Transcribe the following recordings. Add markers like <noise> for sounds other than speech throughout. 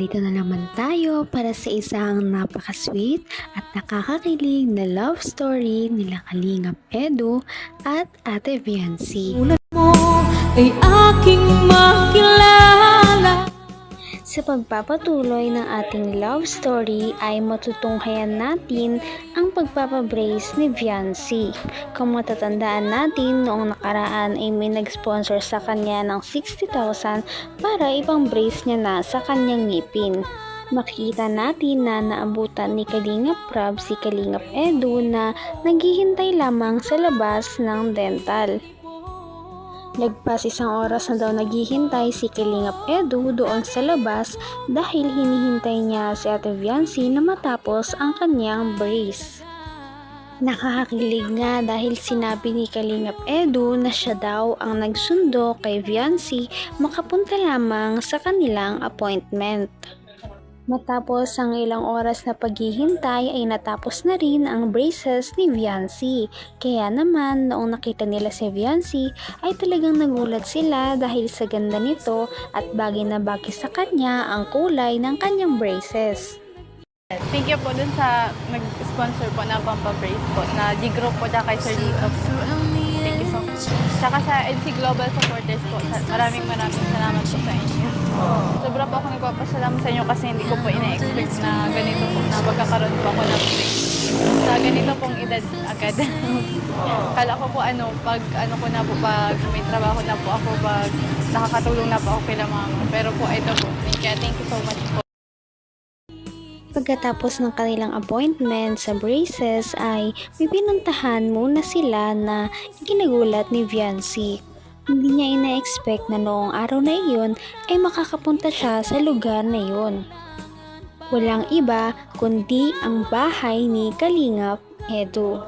narito na naman tayo para sa isang napaka-sweet at nakakakilig na love story nila Kalingap Edu at Ate Viancy. mo ay aking makilala Sa pagpapatuloy ng ating love story ay matutunghayan natin ang pagpapabrace ni Viancy. Kung matatandaan natin, noong nakaraan ay may nag-sponsor sa kanya ng 60,000 para ibang brace niya na sa kanyang ngipin. Makikita natin na naabutan ni Kalingap Prab si Kalingap Edu na naghihintay lamang sa labas ng dental. Nagpas isang oras na daw naghihintay si Kalingap Edu doon sa labas dahil hinihintay niya si Ate Viancy na matapos ang kanyang brace. Nakakakilig nga dahil sinabi ni Kalingap Edu na siya daw ang nagsundo kay Viancy makapunta lamang sa kanilang appointment. Matapos ang ilang oras na paghihintay ay natapos na rin ang braces ni Viancy. Kaya naman noong nakita nila si Viancy ay talagang nagulat sila dahil sa ganda nito at bagay na bagay sa kanya ang kulay ng kanyang braces. Thank you po dun sa nag-sponsor po na Pampa Brace po na G-Group po na kay Sir Lito Tsaka sa NC Global Supporters po, maraming maraming salamat po sa inyo. Sobra po ako nagpapasalamat sa inyo kasi hindi ko po ina-expect na ganito po na magkakaroon po ako ng brace. Sa ganito pong edad agad. <laughs> Kala ko po ano, pag ano ko na po, pag may trabaho na po ako, pag nakakatulong na po ako kila mama. Pero po ito po, you, thank you so much po. Pagkatapos ng kanilang appointment sa braces ay may pinuntahan muna sila na ginagulat ni Viancy. Hindi niya ina-expect na noong araw na iyon ay makakapunta siya sa lugar na iyon. Walang iba kundi ang bahay ni Kalingap Edu.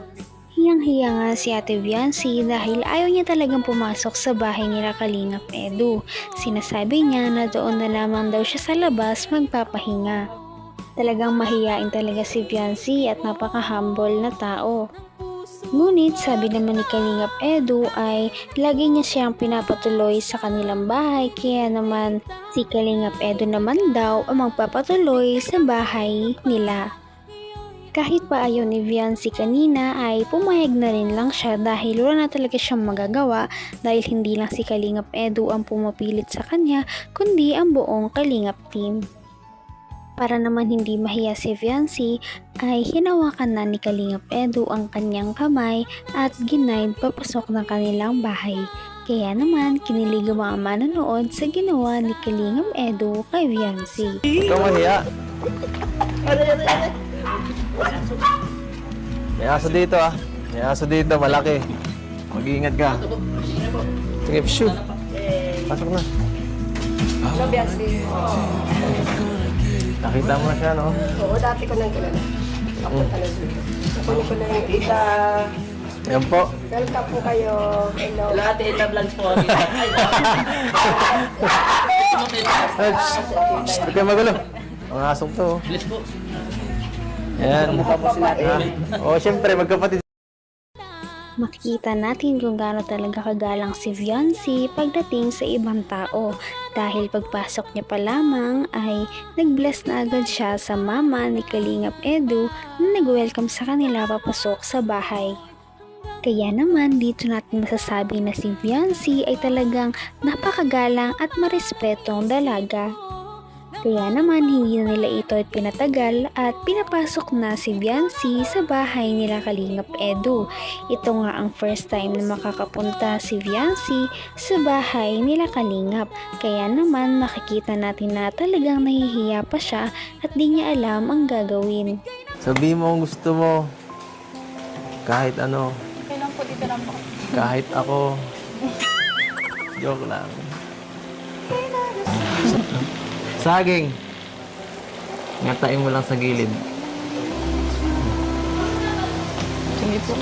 Hiyang-hiya nga si Ate Viancy dahil ayaw niya talagang pumasok sa bahay nila Kalingap Edu. Sinasabi niya na doon na lamang daw siya sa labas magpapahinga. Talagang mahiyain talaga si Viancy at napaka-humble na tao. Ngunit sabi naman ni Kalingap Edu ay lagi niya siyang pinapatuloy sa kanilang bahay kaya naman si Kalingap Edu naman daw ang magpapatuloy sa bahay nila. Kahit pa ayaw ni Viancy kanina ay pumayag na rin lang siya dahil wala na talaga siyang magagawa dahil hindi lang si Kalingap Edu ang pumapilit sa kanya kundi ang buong Kalingap team. Para naman hindi mahiya si Viancy, ay hinawakan na ni Kalingap Edu ang kanyang kamay at ginaid papasok ng kanilang bahay. Kaya naman kinilig ang mga manonood sa ginawa ni Kalingap Edu kay Viancy. Ikaw mahiya. May aso dito ah. May aso dito, malaki. Mag-iingat ka. Sige, shoot. Pasok na. Nakita mo na siya, no? Oo, dati ko nang kilala. Ako talaga. Nakunin ko na yung tita. Yan po. Welcome po kayo. Hello. Lahat eh, vlogs po. <laughs> Shh, Huwag kayo magulo. Mga asong to. oh. Bilis po. Yan. Mukha po sila. Oo, syempre, magkapatid. Makikita natin kung gaano talaga kagalang si Viancy pagdating sa ibang tao dahil pagpasok niya pa lamang ay nag-bless na agad siya sa mama ni Kalingap Edu na nag-welcome sa kanila papasok sa bahay. Kaya naman dito natin masasabi na si Viancy ay talagang napakagalang at marespetong dalaga. Kaya naman hindi na nila ito ay pinatagal at pinapasok na si Viancy sa bahay nila Kalingap Edu. Ito nga ang first time na makakapunta si Viancy sa bahay nila Kalingap. Kaya naman makikita natin na talagang nahihiya pa siya at di niya alam ang gagawin. Sabi mo ang gusto mo. Kahit ano. Okay lang po, dito lang po. Kahit ako. Joke lang. <laughs> Saging. Ngatain mo lang sa gilid. Sige po.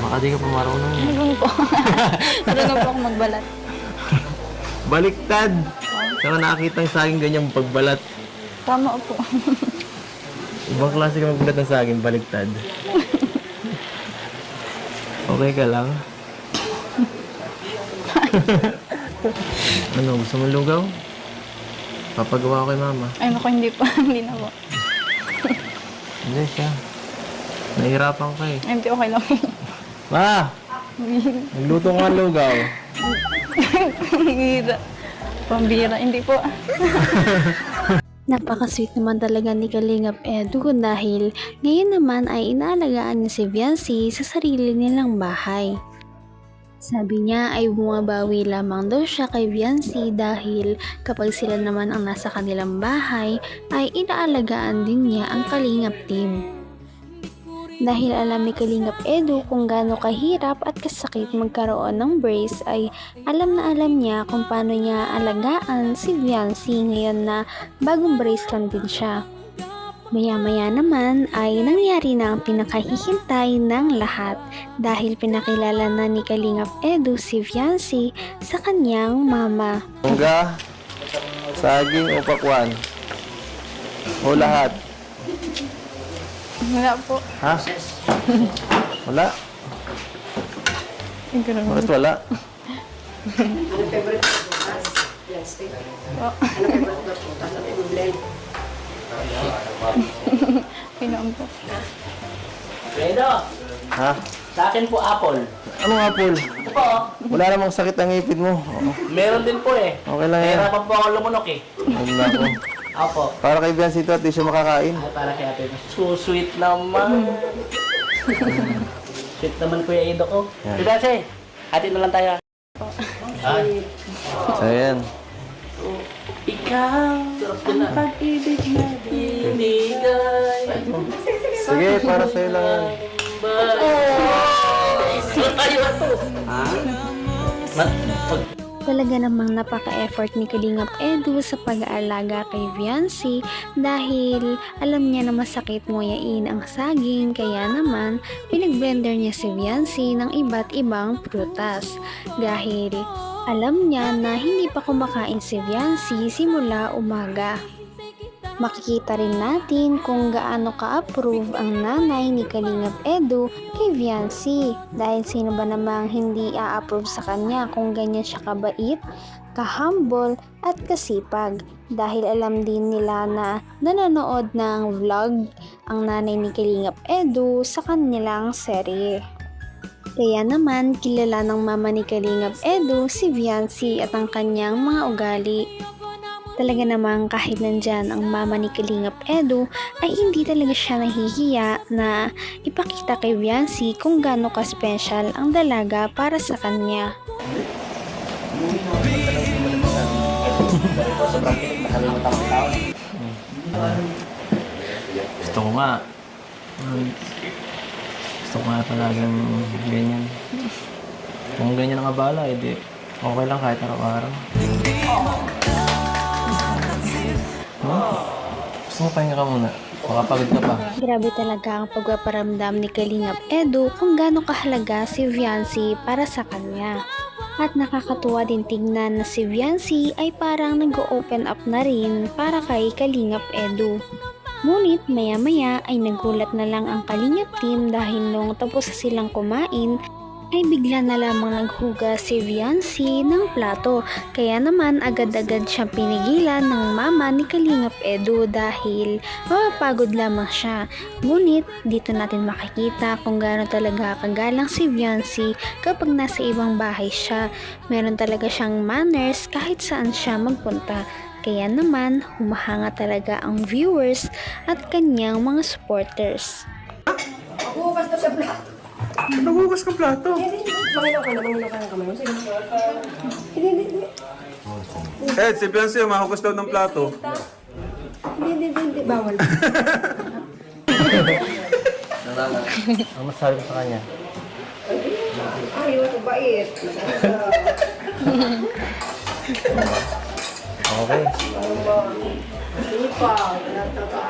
Baka di ka pa marunong. Marunong po. <laughs> Marunong po ako magbalat. Baliktad! Saka nakakita yung saging ganyang pagbalat. Tama po. Ibang klase ka magbalat ng saging, baliktad. <laughs> Okay ka lang? <laughs> <laughs> ano, gusto mo lugaw? Papagawa ko kay mama. Ay, naku, hindi po. <laughs> hindi na po. Hindi siya. Nahihirapan ka eh. Ay, hindi, okay lang. Ma! Nagluto nga lugaw. Pambira. Pambira. Hindi po. <laughs> Napaka-sweet naman talaga ni Kalingap Edu dahil ngayon naman ay inaalagaan niya si Viancy sa sarili nilang bahay. Sabi niya ay bumabawi lamang daw siya kay Viancy dahil kapag sila naman ang nasa kanilang bahay ay inaalagaan din niya ang Kalingap team. Dahil alam ni Kalingap Edu kung gaano kahirap at kasakit magkaroon ng brace ay alam na alam niya kung paano niya alagaan si Viancy ngayon na bagong brace lang din siya. Maya-maya naman ay nangyari na ang pinakahihintay ng lahat dahil pinakilala na ni Kalingap Edu si Viancy sa kanyang mama. Mungga, saging o pakwan? O lahat? Wala po. Ha? Wala? Bakit wala? Ano favorite mo? Bukas? Plastic? Ano favorite mo? Bukas? Ano blend? <laughs> Pinoon po. Fredo, Ha? sa akin po apple. Anong apple? Ito po, oh. Wala namang sakit ang ngipin mo. Oo. meron din po eh. Okay lang yan. Mahirapan po ako lumunok eh. Lang ako. Apo. Para kay Biancy ito at di siya makakain. Ay, para kay ate. So sweet naman. sweet naman kuya Ido ko. Yan. Diba kasi? Ate na lang tayo. Ay, So, ayan. Ikaw ang pag-ibig na binigay. Sige, para sa'yo lang yan. Saan tayo ito? Ha? Ma- pag- Talaga namang napaka-effort ni Kalingap Edu sa pag-aalaga kay Viancy dahil alam niya na masakit nguyain ang saging kaya naman pinag-blender niya si Viancy ng iba't ibang prutas dahil alam niya na hindi pa kumakain si Viancy simula umaga. Makikita rin natin kung gaano ka-approve ang nanay ni Kalingap Edu kay Viancy dahil sino ba namang hindi a-approve sa kanya kung ganyan siya kabait, kahumble at kasipag dahil alam din nila na nanonood ng vlog ang nanay ni Kalingap Edu sa kanilang serye. Kaya naman kilala ng mama ni Kalingap Edu si Viancy at ang kanyang mga ugali. Talaga namang kahit nandyan ang mama ni Kalingap Edu ay hindi talaga siya nahihiya na ipakita kay Viancy kung gaano ka-special ang dalaga para sa kanya. Gusto ko nga. Gusto ko nga talagang ganyan. Kung ganyan ang abala, edi okay lang kahit araw-araw. Hmm? Gusto mo pahinga ka muna? Makapagod ka pa. Grabe talaga ang pagpaparamdam ni Kalingap Edu kung gaano kahalaga si Viancy para sa kanya. At nakakatuwa din tingnan na si Viancy ay parang nag-open up na rin para kay Kalingap Edu. Ngunit maya-maya ay nagulat na lang ang Kalingap team dahil nung tapos silang kumain ay bigla na lamang naghuga si Viancy ng plato. Kaya naman agad-agad siyang pinigilan ng mama ni Kalingap Edu dahil mapapagod lamang siya. Ngunit dito natin makikita kung gaano talaga kagalang si Viancy kapag nasa ibang bahay siya. Meron talaga siyang manners kahit saan siya magpunta. Kaya naman, humahanga talaga ang viewers at kanyang mga supporters. Bukas na sa plato. Nagugas ka plato. Mangilaw ka na, mangilaw ka ng kamay mo. Sige. Hindi, hindi, hindi. Eh, si Beyonce, mahugas daw ng plato. Hindi, hindi, hindi, hindi. Bawal. Ano masasabi ko sa kanya? Ayaw, bait. Okay.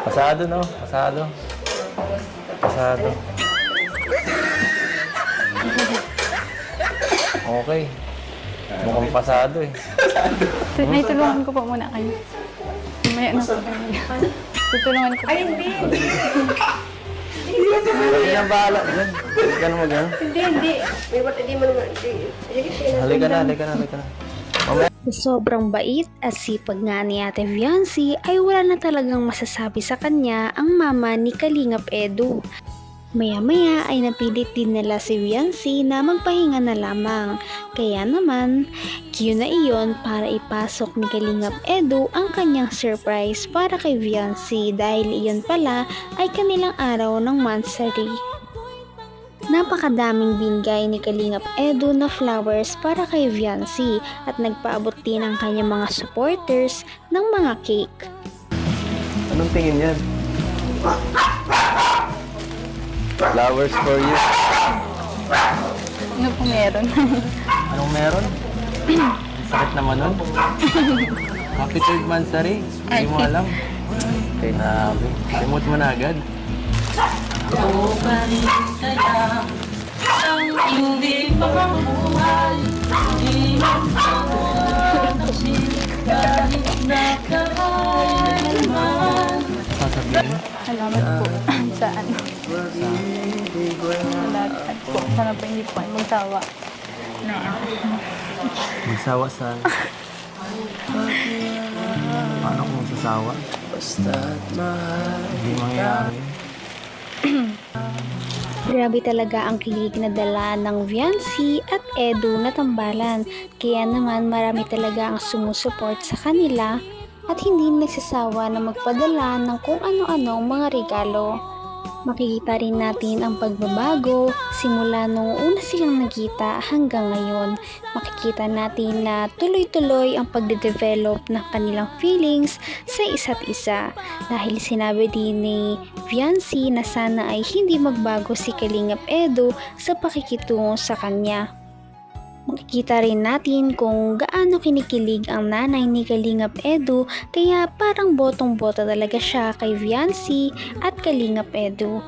Pasado, no? Pasado. Pasado. Okay. Mukhang pasado eh. Nay, tulungan ko po muna kayo. Mamaya na po kayo. Tutulungan ko. Ay, hindi. Hindi na bahala dyan. Hindi ka na mag ano. Hindi, hindi. May ba't hindi mo naman. Halika na, halika na, halika na. Sa sobrang bait at sipag nga ni Ate Viancy ay wala na talagang masasabi sa kanya ang mama ni Kalingap Edu. Maya-maya ay napilit din nila si Viancy na magpahinga na lamang. Kaya naman, cue na iyon para ipasok ni Kalingap Edu ang kanyang surprise para kay Viancy dahil iyon pala ay kanilang araw ng monthsary. Napakadaming bingay ni Kalingap Edu na flowers para kay Viancy at nagpaabot din ang kanyang mga supporters ng mga cake. Anong tingin yan? Flowers for you. Ano po meron? <laughs> Anong meron? Ang sakit naman nun. <laughs> Happy third monthsary. Hindi mo alam. Grabe. Remote mo na agad. Sasabihin mo? Salamat po po. Sana po hindi po kayo magsawa. Na Magsawa sa... Paano kung sasawa? Hindi mangyayari. Grabe talaga ang kilig na dala ng Viancy at Edu na tambalan. Kaya naman marami talaga ang sumusuport sa kanila at hindi nagsasawa na magpadala ng kung ano-anong mga regalo. Makikita rin natin ang pagbabago simula nung una silang nagkita hanggang ngayon. Makikita natin na tuloy-tuloy ang pagde-develop ng kanilang feelings sa isa't isa. Dahil sinabi din ni Viancy na sana ay hindi magbago si Kalingap Edu sa pakikitungo sa kanya. Makikita rin natin kung gaano kinikilig ang nanay ni Kalingap Edu kaya parang botong-bota talaga siya kay Viancy at Kalingap Edu.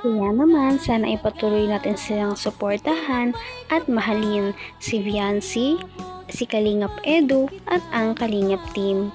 Kaya naman, sana ipatuloy natin silang suportahan at mahalin si Viancy, si Kalingap Edu at ang Kalingap Team.